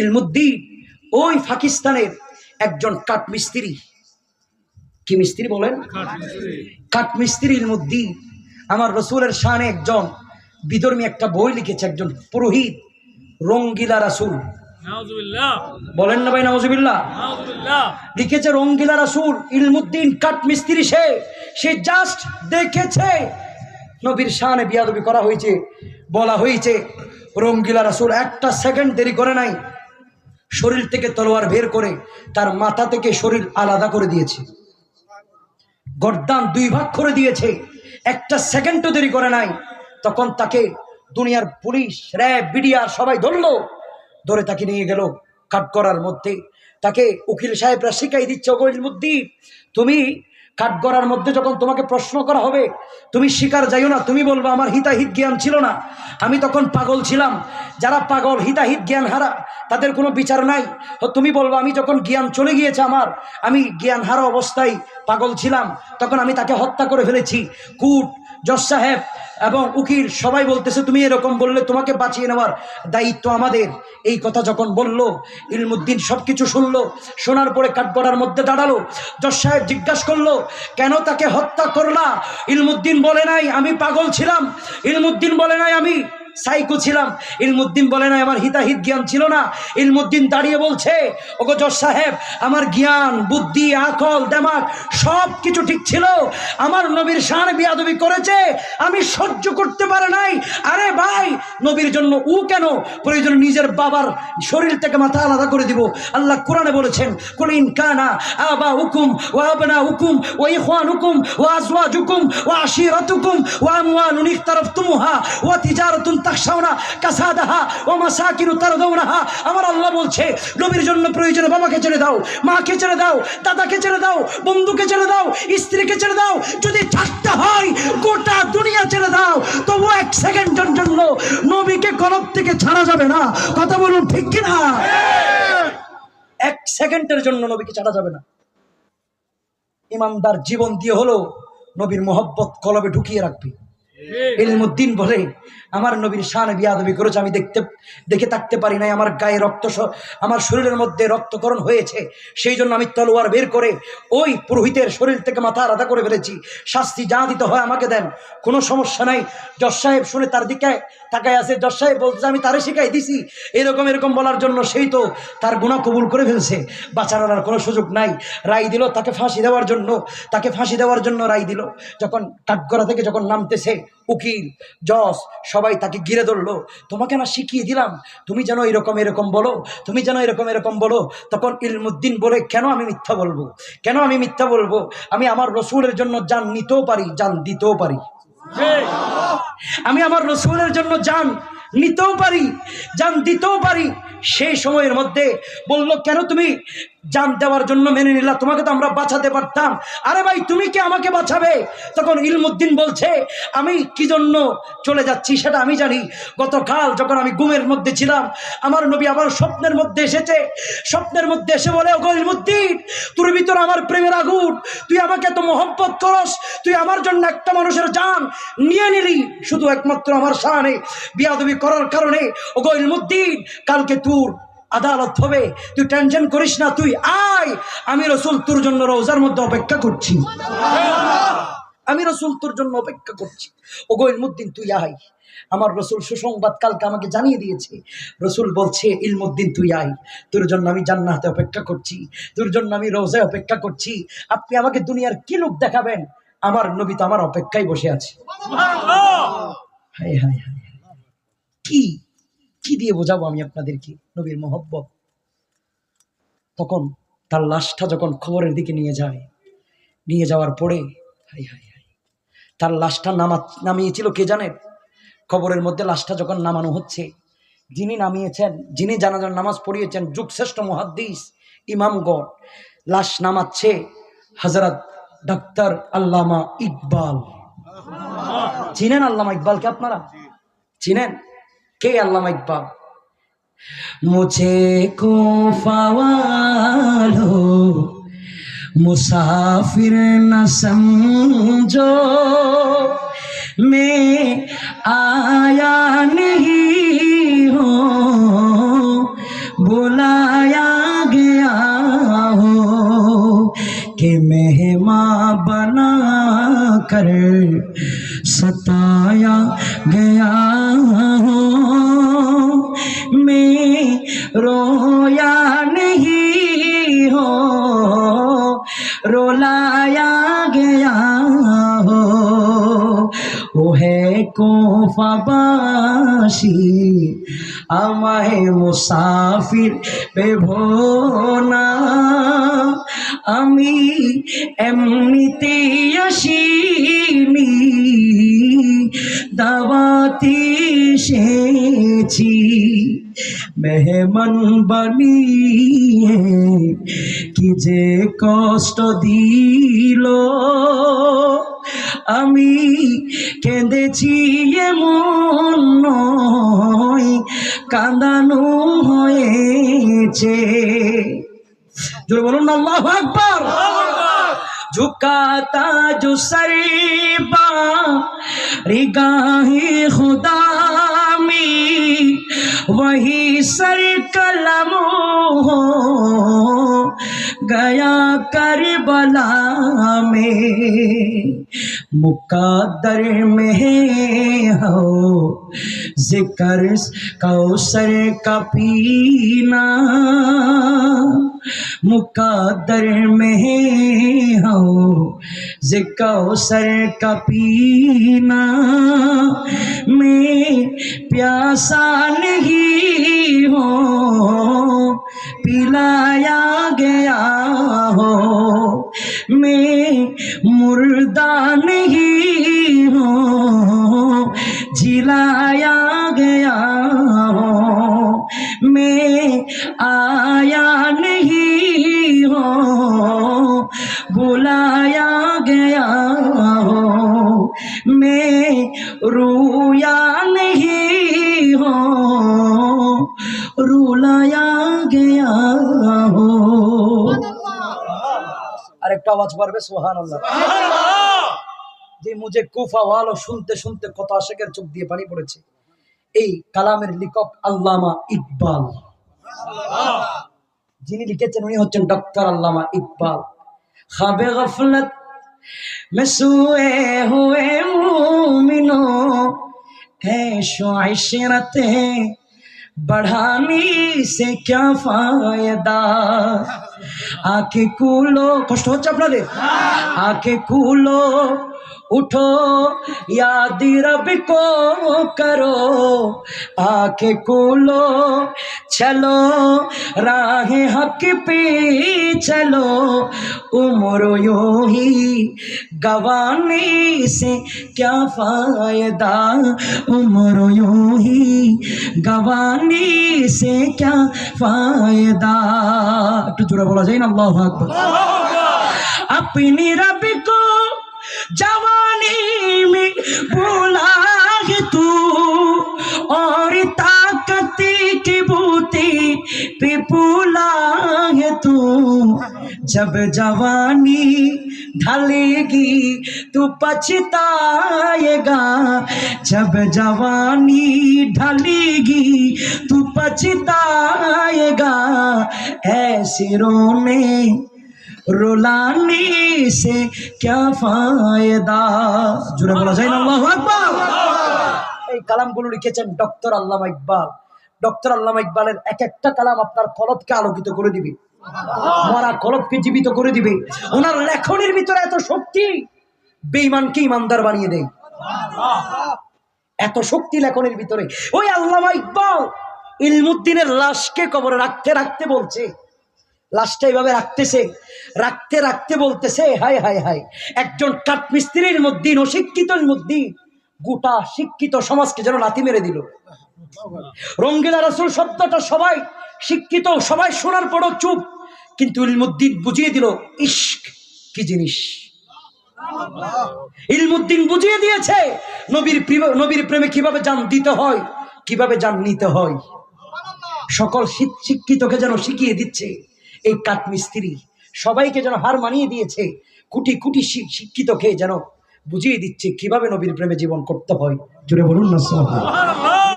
ইলমুদ্দিন ওই পাকিস্তানের একজন কাঠমিস্ত্রি। কি মিস্ত্রি বলেন? কাঠমিস্ত্রি ইলমুদ্দিন। আমার রসুলের শানে একজন বিধর্মী একটা বই লিখেছে একজন পুরোহিত রঙ্গিলা রাসুল। বলেন না ভাই নওয়াজুবিল্লাহ লিখেছে রঙ্গিলা রাসুল ইলমুদ্দিন কাঠমিস্ত্রি সে। সে জাস্ট দেখেছে। নবীর শানে বিয়াদবি করা হয়েছে বলা হয়েছে রঙ্গিলা রাসুল একটা সেকেন্ড দেরি করে নাই। শরীর থেকে তলোয়ার বের করে তার মাথা থেকে শরীর আলাদা করে দিয়েছে। গরদান দুই ভাগ করে দিয়েছে। একটা সেকেন্ডও দেরি করে নাই। তখন তাকে দুনিয়ার পুলিশ, র্যাব, বিডিআর সবাই ধরল। ধরে তাকে নিয়ে গেল কাঠগড়ার মধ্যে। তাকে উকিল সাহেবরা শিখাই দিচ্ছে মুদ্দিন তুমি কাঠগড়ার মধ্যে যখন তোমাকে প্রশ্ন করা হবে, তুমি শিকার যাইও না, তুমি বলব, আমার হিতাহিত জ্ঞান ছিল না। আমি তখন পাগল ছিলাম। যারা পাগল, হিতাহিত জ্ঞান হারা তাদের কোনো বিচার নাই। তুমি বলব, আমি যখন জ্ঞান চলে গিয়েছে আমার, আমি জ্ঞান হারা অবস্থায় পাগল ছিলাম, তখন আমি তাকে হত্যা করে ফেলেছি। কুট জজ সাহেব এবং উকিল সবাই বলতেছে, তুমি এরকম বললে তোমাকে বাঁচিয়ে নেওয়ার দায়িত্ব আমাদের। এই কথা যখন বলল, ইলমুদ্দিন সব কিছু শুনল, শোনার পরে কাঠগড়ার মধ্যে দাঁড়াল। জজ সাহেব জিজ্ঞাসা করল, কেন তাকে হত্যা করলা? ইলমুদ্দিন বলে নাই, আমি পাগল ছিলাম। ইলমুদ্দিন বলে নাই, আমি সাইকো ছিলাম। ইলমুদ্দিন বলে নাই, আমার হিতাহিত জ্ঞান ছিল না। ইলমুদ্দিন দাঁড়িয়ে বলছে, ওগো জজ সাহেব, আমার জ্ঞান, বুদ্ধি, আকল দেমাগ সব কিছু ঠিক ছিল। আমার নবীর শান বিয়াদবি করেছে। আমি সহ্য করতে পারে নাই। আরে ভাই, নবীর জন্য উ কেন? প্রয়োজন নিজের বাবার শরীর থেকে মাথা আলাদা করে দিব। আল্লাহ কোরআনে বলেছেন কানা আবা হুকুম ওয়া আবনা হুকুম ওয়া ইখওয়ান হুকুম ও আজওয়াজ ওয়া আজওয়াজুকুম ওয়া আশিরাতুকুম ওয়া আমওয়ালুন ইখতারাফতুমুহা ওয়া তিজারাতুন তাখশাউনা কাসাদাহা ওয়া মাসাকিনু তারদাউনাহা আমার আল্লাহ বলছে, নবীর জন্য প্রয়োজনে বাবাকে ছেড়ে দাও, মাকে ছেড়ে দাও, দাদাকে ছেড়ে দাও, বন্ধুকে ছেড়ে দাও, স্ত্রীকে ছেড়ে দাও, যদি ছাড়তে হয়, গোটা দুনিয়া ছেড়ে দাও। তবু এক সেকেন্ডের জন্য নবীকে কলব থেকে ছাড়া যাবে না। কথা বলুন ঠিক কিনা? এক সেকেন্ডের জন্য নবীকে ছাড়া যাবে না। ইমানদার জীবন দিয়ে হলো নবীর মোহব্বত কলবে ঢুকিয়ে রাখবে। ইলমুদ্দিন বলে, আমার নবীর শান বিয়াদবি করেছে, আমি দেখতে, দেখে থাকতে পারি নাই, আমার গায়ে রক্ত আমার শরীরের মধ্যে রক্তকরণ হয়েছে, সেই জন্য আমি তলোয়ার বের করে ওই পুরোহিতের শরীর থেকে মাথা আলাদা করে ফেলেছি। শাস্তি যা দিতে হয় আমাকে দেন, কোনো সমস্যা নাই। জজ সাহেব শুনে তার দিকে তাকায় আছে, জজ সাহেব বলছে আমি তারে শিখাই দিছি, এরকম এরকম বলার জন্য সেই তো তার গুণা কবুল করে ফেলছে, বাঁচানোর কোনো সুযোগ নাই। রায় দিল তাকে ফাঁসি দেওয়ার জন্য, তাকে ফাঁসি দেওয়ার জন্য রায় দিল। যখন কাঠগড়া থেকে যখন নামতেছে উকিল জজ সবাই তাকে ঘিরে ধরলো। তোমাকে না শিখিয়ে দিলাম তুমি যেন এরকম এরকম বলো তুমি যেন এরকম এরকম বলো। তখন ইলমুদ্দিন বলে কেন আমি মিথ্যা বলব? কেন আমি মিথ্যা বলব? আমি আমার রসুলের জন্য যান নিতেও পারি যান দিতেও পারি। আমি আমার রসুলের জন্য যান নিতেও পারি যান দিতেও পারি। সেই সময়ের মধ্যে বলল, কেন তুমি জান দেওয়ার জন্য মেনে নিলা? তোমাকে তো আমরা বাঁচাতে পারতাম। আরে ভাই, তুমি কি আমাকে বাঁচাবে? তখন ইলমুদ্দিন বলছে, আমি কি জন্য চলে যাচ্ছি সেটা আমি জানি। গতকাল যখন আমি ঘুমের মধ্যে ছিলাম, আমার নবী আমার স্বপ্নের মধ্যে এসেছে। স্বপ্নের মধ্যে এসে বলে, ওগো ইলমুদ্দিন, তোর ভিতর আমার প্রেমের আগুন। তুই আমাকে এত মহব্বত করস। তুই আমার জন্য একটা মানুষের জান নিয়ে নিলি। শুধু একমাত্র আমার সামনে বিয়াদবি করার কারণে, ওগো ইলমুদ্দিন, কালকে তোর আদালত হবে। তুই টেনশন করিস না, তুই আয়। আমি রসুল তোর জন্য রোজার মধ্যে অপেক্ষা করছি। আমি রসুল তোর জন্য অপেক্ষা করছি। ও ইলমুদ্দিন, তুই আয়। আমার রসুল সুসংবাদ কালকে আমাকে জানিয়ে দিয়েছে। রসুল বলছে, ইলমুদ্দিন, তুই আয়। তোর জন্য আমি জান্নাতে অপেক্ষা করছি। তোর জন্য আমি রোজায় অপেক্ষা করছি। আপনি আমাকে দুনিয়ার কি লোক দেখাবেন? আমার নবী তো আমার অপেক্ষায় বসে আছে। হায় হায় হায়। কি কি দিয়ে বোঝাবো আমি আপনাদেরকে, নবীর মোহব্বত। তখন তার লাশটা যখন খবরের দিকে নিয়ে যায়, নিয়ে যাওয়ার পরে, হাই হাই হাই, তার লাশটা নামা, নামিয়েছিল কে জানেন খবরের মধ্যে লাশটা যখন নামানো হচ্ছে, যিনি নামিয়েছেন, যিনি জানাজার নামাজ পড়িয়েছেন, যুগশ্রেষ্ঠ মহাদ্দিস ইমামগড় লাশ নামাচ্ছে হজরত ডাক্তার আল্লামা ইকবাল। চিনেন আল্লামা ইকবালকে আপনারা? চিনেন? اللہ আল্লাহ ইকবাল مجھے کو والو مسافر نہ سمجھو میں آیا نہیں ہوں بلایا گیا ہوں کہ مہماں بنا کر ستایا گیا रोलाया गया हो ও হে কোফাবাসী আমায় মুসাফির বেভোনা আমি এমনিতে আসিনি দাওয়াতি এসেছি মেহমান বানিয়ে কি যে কষ্ট দিল আমি কেঁদেছি এমন নয় কাঁদানো হয়েছে জোরে বলুন না আল্লাহু আকবার झुकाता जो सरबा रिगाहे खुदा में वही सर कलम हो گیا کربلا میں۔ مقادر میں ہو۔ ذکر کوثر کا پینا۔ مقادر میں ہو۔ ذکر سر کا پینا۔ میں پیاسا نہیں ہوں۔ پلایا گیا ہو میں مردہ نہیں ہوں جلایا گیا ہو میں آیا نہیں ہوں بلایا گیا ہو میں رویا আওয়াজ পারবে সোহান আল্লাহ যে মুজে কুফা ওয়ালো শুনতে শুনতে কত আশেকের চোখ দিয়ে পানি পড়েছে এই কালামের লেখক আল্লামা ইকবাল যিনি লিখেছেন উনি হচ্ছেন ডক্টর আল্লামা ইকবাল খাবে গফলত में सोए हुए मोमिनो ऐशो इशरतें बढ़ाने से क्या फायदा आंखें কুলো কষ্ট হচ্ছে আপনাদের आंखें কুলো اٹھو یاد رب کو کرو آکے کھولو چلو راہ حق پی چلو۔ عمر یوں ہی گوانی سے کیا فائدہ؟ عمر یوں ہی گوانی سے کیا فائدہ؟ تو جڑا بولا جائیں نا اللہ حق اپنی رب کو جوانی میں بولا ہے تو، اور طاقت کی بوتی پہ بولا ہے تو۔ جب جوانی ڈھلے گی تو پچھتائے گا۔ جب جوانی ڈھلے گی تو پچھتائے گا۔ ایسے رونے রোলানি সে ক্যা ফায়দা? জুড়ে বলা যায় আল্লাহু আকবার। এই কালামগুলো লিখেছেন ডক্টর আল্লামা ইকবাল। ডক্টর আল্লামা ইকবালের এক একটা কালাম আপনার কলবকে আলোকিত করে দিবে। মরা কলবকে জীবিত করে দিবে। ওনার লেখনের ভিতরে এত শক্তি, বেঈমানকে ইমানদার বানিয়ে দেয়। এত শক্তি লেখনের ভিতরে। ওই আল্লামা ইকবাল ইলমুদ্দিনের লাশকে কবরে রাখতে রাখতে বলছে লাশটা এইভাবে রাখতেছে, রাখতে রাখতে বলতেছে হাই হাই হাই একজন কাঠমিস্ত্রির মধ্যে অশিক্ষিত মধ্যে গোটা শিক্ষিত সমাজকে যেন লাথি মেরে দিল। রঙ্গিলা রাসুল শব্দটা সবাই শিক্ষিত, সবাই শোনার পরও চুপ, কিন্তু ইলমুদ্দিন বুঝিয়ে দিল ইস্ক কি জিনিস? ইলমুদ্দিন বুঝিয়ে দিয়েছে, নবীর নবীর প্রেমে কীভাবে জান দিতে হয়, কীভাবে জান নিতে হয়। সকল শিক- শিক্ষিতকে যেন শিখিয়ে দিচ্ছে এই কাঠমিস্ত্রি সবাইকে যেন হার মানিয়ে দিয়েছে, কুটি কুটি শিক্ষিতকে যেন বুঝিয়ে দিচ্ছে কীভাবে নবীর প্রেমে জীবন করতে হয় জুড়ে বলুন না।